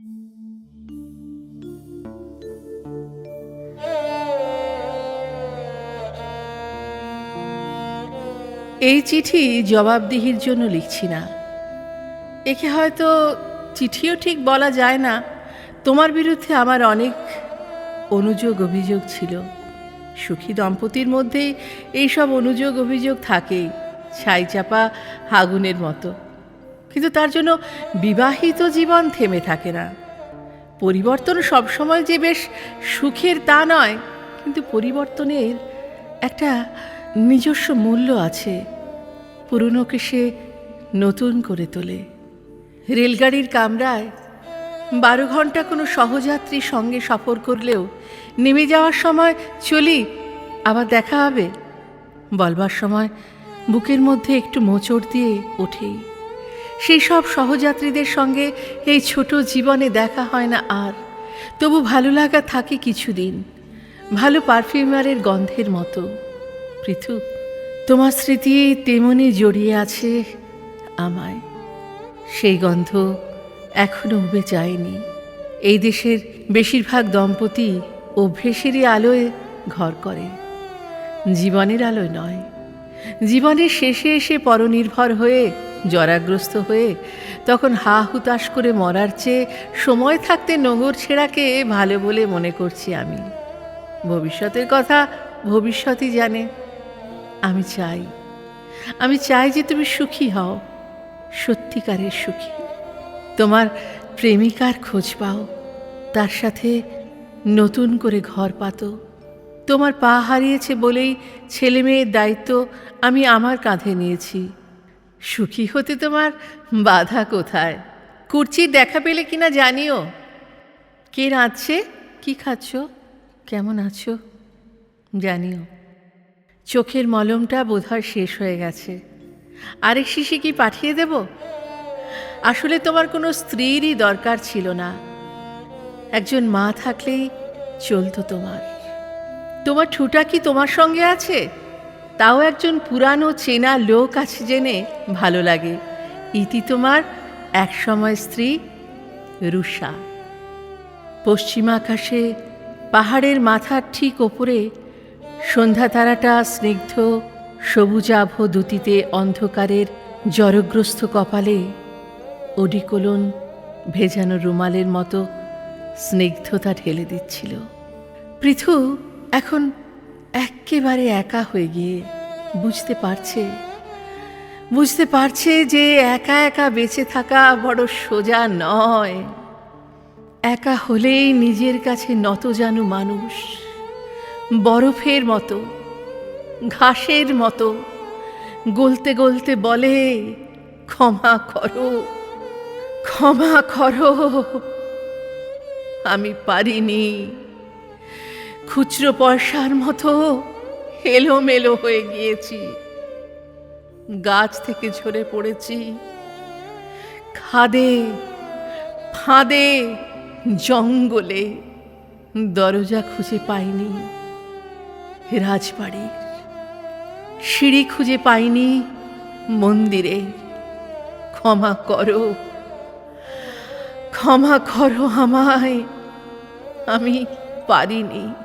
এই চিঠি জবাবদিহির জন্য লিখছি না। একে হয়তো চিঠিও ঠিক বলা যায় না। তোমার বিরুদ্ধে আমার অনেক অনুযোগ অভিযোগ ছিল। সুখী দম্পতির মধ্যেই এইসব অনুযোগ অভিযোগ থাকেই, ছাই চাপা আগুনের মতো। কিন্তু তার জন্য বিবাহিত জীবন থেমে থাকে না। পরিবর্তন সবসময় যে বেশ সুখের তা নয়, কিন্তু পরিবর্তনের একটা নিজস্ব মূল্য আছে, পুরনোকে সে নতুন করে তোলে। রেলগাড়ির কামরায় বারো ঘণ্টা কোনো সহযাত্রীর সঙ্গে সফর করলেও নেমে যাওয়ার সময়, চলি, আবার দেখা হবে। বলবার সময় বুকের মধ্যে একটু মোচড় দিয়ে ওঠেই। সেই সব সহযাত্রীদের সঙ্গে এই ছোট জীবনে দেখা হয় না আর। তবু ভালো লাগা থাকে কিছুদিন। ভালো পারফিউমারের গন্ধের মতো। পৃথু, তোমার স্মৃতি তেমনি জড়িয়ে আছে আমায়। সেই গন্ধ এখনও উবে যায়নি। এই দেশের বেশিরভাগ দম্পতি অভ্যেসেরই আলোয় ঘর করে। জীবনের আলোয় নয়। জীবনের শেষে এসে পরনির্ভর হয়ে, জরাগ্রস্ত হয়ে, তখন হা হুতাশ করে মরার চেয়ে সময় থাকতে নোঙর ছেঁড়াকে ভালো বলে মনে করছি আমি। ভবিষ্যতের কথা ভবিষ্যতই জানে। আমি চাই আমি চাই যে তুমি সুখী হও, সত্যিকারের সুখী। তোমার প্রেমিকার খোঁজ পাও, তার সাথে নতুন করে ঘর পাতো। তোমার পা হারিয়েছে বলেই ছেলে মেয়ের দায়িত্ব আমি আমার কাঁধে নিয়েছি। সুখী হতে তোমার বাধা কোথায়? কুর্চির দেখা পেলে কিনা জানিও। কে রাঁধছে? কি খাচ্ছ? কেমন আছো? জানিও। চোখের মলমটা বোধহয় শেষ হয়ে গেছে। আরেক শিশি কি পাঠিয়ে দেব? আসলে তোমার কোনো স্ত্রীরই দরকার ছিল না। একজন মা থাকলেই চলতো তোমার। তোমার ঠুটা কি তোমার সঙ্গে আছে? তাও একজন পুরানো চেনা লোক আছে জেনে ভালো লাগে। ইতি তোমার একসময় স্ত্রী রুষা পশ্চিম আকাশে পাহাড়ের মাথার ঠিক ওপরে সন্ধ্যা তারাটা স্নিগ্ধ সবুজাভ দুতিতে অন্ধকারের জরগ্রস্ত কপালে ওডিকোলন ভেজানো রুমালের মতো স্নিগ্ধতা ঢেলে দিচ্ছিল। পৃথু এখন এক্কেবারে একা হয়ে গিয়ে বুঝতে পারছে বুঝতে পারছে যে একা একা বেঁচে থাকা বড় সোজা নয়। একা হলেই নিজের কাছে নত জানু মানুষ, বরফের মতো, ঘাসের মতো, গলতে গলতে বলে, ক্ষমা করো ক্ষমা করো, আমি পারিনি। খুচরো পয়সার মতো এলোমেলো হয়ে গিয়েছি। গাছ থেকে ঝরে পড়েছি। খাদে, ফাঁদে, জঙ্গলে দরজা খুঁজে পাইনি। রাজবাড়ির সিঁড়ি খুঁজে পাইনি। মন্দিরে ক্ষমা করো। ক্ষমা করো আমায়। আমি পারিনি।